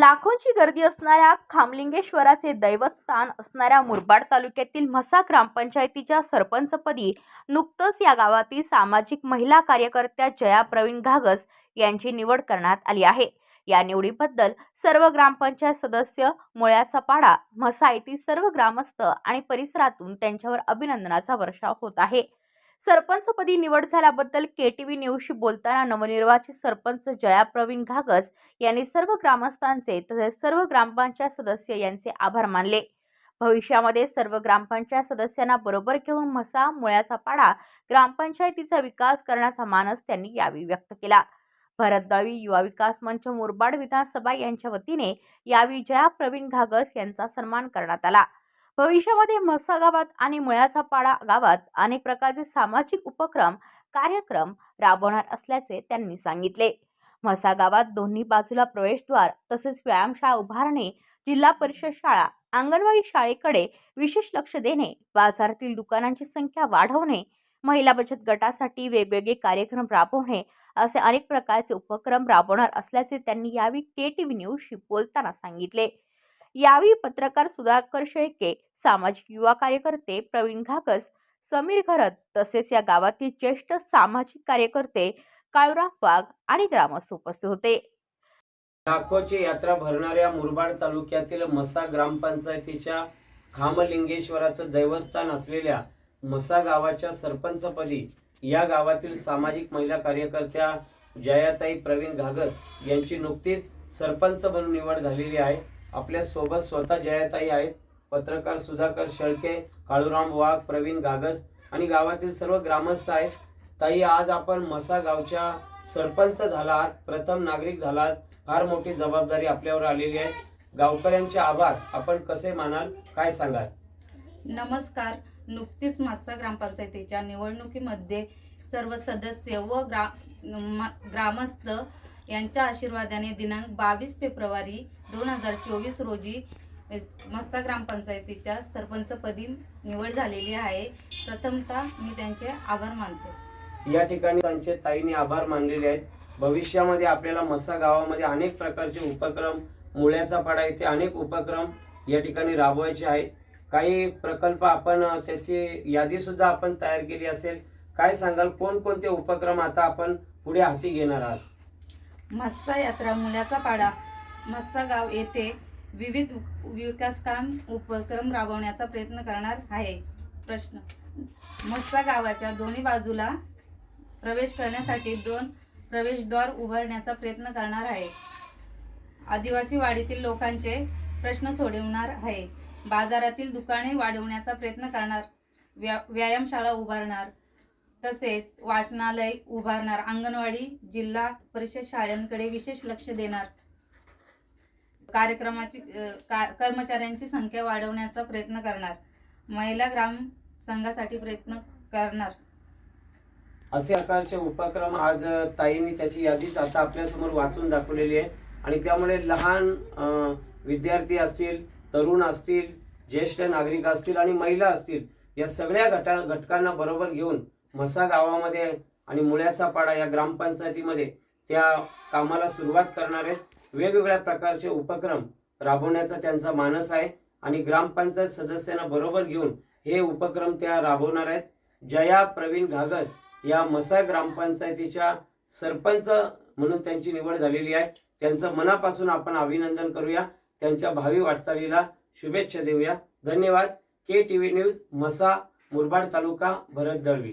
लाखोंची गर्दी असणाऱ्या खामलिंगेश्वराचे दैवतस्थान असणाऱ्या मुरबाड तालुक्यातील म्हसा ग्रामपंचायतीच्या सरपंचपदी नुकतंच या गावातील सामाजिक महिला कार्यकर्त्या जया प्रवीण घागस यांची निवड करण्यात आली आहे. या निवडीबद्दल सर्व ग्रामपंचायत सदस्य मुळ्याचा पाडा म्हसा येथील सर्व ग्रामस्थ आणि परिसरातून त्यांच्यावर अभिनंदनाचा वर्षाव होत आहे. सरपंचपदी निवड झाल्याबद्दल के टी व्ही न्यूजशी बोलताना नवनिर्वाचित सरपंच जया प्रवीण घागस यांनी सर्व ग्रामस्थांचे तसेच सर्व ग्रामपंचायत सदस्य यांचे आभार मानले. भविष्यामध्ये सर्व ग्रामपंचायत सदस्यांना बरोबर घेऊन म्हसा मुळ्याचा पाडा ग्रामपंचायतीचा विकास करण्याचा मानस त्यांनी यावेळी व्यक्त केला. भरत दळवी युवा विकास मंच मुरबाड विधानसभा यांच्या वतीने यावेळी जया प्रवीण घागस यांचा सन्मान करण्यात आला. भविष्यामध्ये मसा गावात आणि मुळ्याचा पाडा गावात अनेक प्रकारचे सामाजिक उपक्रम कार्यक्रम राबवणार असल्याचे त्यांनी सांगितले. म्हसा गावात दोन्ही बाजूला प्रवेशद्वार तसेच व्यायामशाळा उभारणे जिल्हा परिषद शाळा अंगणवाडी शाळेकडे विशेष लक्ष देणे बाजारातील दुकानांची संख्या वाढवणे महिला बचत गटासाठी वेगवेगळे कार्यक्रम राबवणे असे अनेक प्रकारचे उपक्रम राबवणार असल्याचे त्यांनी यावेळी के टी व्ही न्यूजशी बोलताना सांगितले. यावेळी पत्रकार सुधाकर शेळके सामाजिक युवा कार्यकर्ते प्रवीण घाकस समीर घरत तसेच या गावातील ज्येष्ठ सामाजिक कार्यकर्ते काळुराम वाघ आणि ग्रामस्थ उपस्थित होते. लाखोची यात्रा भरणाऱ्या मुरबाड तालुक्यातील मसा ग्रामपंचायतीच्या खामलिंगेश्वराचं दैवस्थान असलेल्या मसा गावाच्या सरपंचपदी या गावातील सामाजिक महिला कार्यकर्त्या जयाताई प्रवीण घागस यांची नुकतीच सरपंच म्हणून निवड झालेली आहे. आपल्यासोबत स्वतः जयाताई आहेत. पत्रकार सुधाकर शेळके काळूराम वाघ प्रवीण गागस आणि गावातील सर्व ग्रामस्थ आहेत. ताई आज आपण मसा गावच्या सरपंच झालात प्रथम नागरिक झालात फार मोठी जबाबदारी आपल्यावर आलेली आहे. गावकऱ्यांचे आभार. आपण कसे मानाल? काय सांगाल? नमस्कार. नुकतीच मासा ग्रामपंचायतीच्या निवडणुकीमध्ये सर्व सदस्य व ग्रा ग्रामस्थ यांच्या आशीर्वादाने दिनांक बावीस फेब्रुवारी दोन हजार चोवीस रोजी मस्ता ग्रामपंचायतीच्या सरपंचपदी निवड झालेली आहे. प्रथमतः मी त्यांचे आभार मानते. या ठिकाणी त्यांचे ताईने आभार मानलेले आहेत. भविष्यामध्ये आपल्याला मस्ता गावामध्ये अनेक प्रकारचे उपक्रम मुळ्याचा पाडा येथे अनेक उपक्रम या ठिकाणी राबवायचे आहेत. काही प्रकल्प आपण त्याची यादी सुद्धा आपण तयार केली असेल. काय सांगाल? कोणकोणते उपक्रम आता आपण पुढे हाती घेणार आहात? मस्ता यात्रा मुलाचा पाडा. मस्ता गाव येथे विविध उ- विकास काम उपक्रम राबवण्याचा प्रयत्न करणार आहे. प्रश्न. मस्ता गावाच्या दोन्ही बाजूला प्रवेश करण्यासाठी दोन प्रवेशद्वार उभारण्याचा प्रयत्न करणार आहे. आदिवासी वाडीतील लोकांचे प्रश्न सोडवणार आहे. बाजारातील दुकाने वाढवण्याचा प्रयत्न करणार. व्या व्यायामशाळा उभारणार. तसेच वाचनालय उभारणार. अंगणवाडी जिल्हा परिषद शाळांकडे विशेष लक्ष देणार. कार्यक्रमाची कर्मचाऱ्यांची संख्या वाढवण्याचा प्रयत्न करणार. महिला ग्राम संघासाठी प्रयत्न करणार. असे आकारचे उपक्रम आज ताईंनी त्याची यादीच आता आपल्यासमोर वाचून दाखवलेली आहे. आणि त्यामुळे लहान विद्यार्थी असतील तरुण असतील ज्येष्ठ नागरिक असतील आणि महिला असतील या सगळ्या घटा घटकांना बरोबर घेऊन मसा गावामध्ये आणि मुळ्याचा पाडा या ग्रामपंचायतीमध्ये त्या कामाला सुरुवात करणार आहेत वेगवेगळ्या प्रकारचे उपक्रम राबवण्याचा त्यांचा मानस आहे. आणि ग्रामपंचायत सदस्यांना बरोबर घेऊन हे उपक्रम त्या राबवणार आहेत. जया प्रवीण घागस या मसा ग्रामपंचायतीच्या सरपंच म्हणून त्यांची निवड झालेली आहे. त्यांचं मनापासून आपण अभिनंदन करूया. त्यांच्या भावी वाटचालीला शुभेच्छा देऊया. धन्यवाद. के टी व्ही न्यूज मसा Murbad taluka Bharat Dalvi.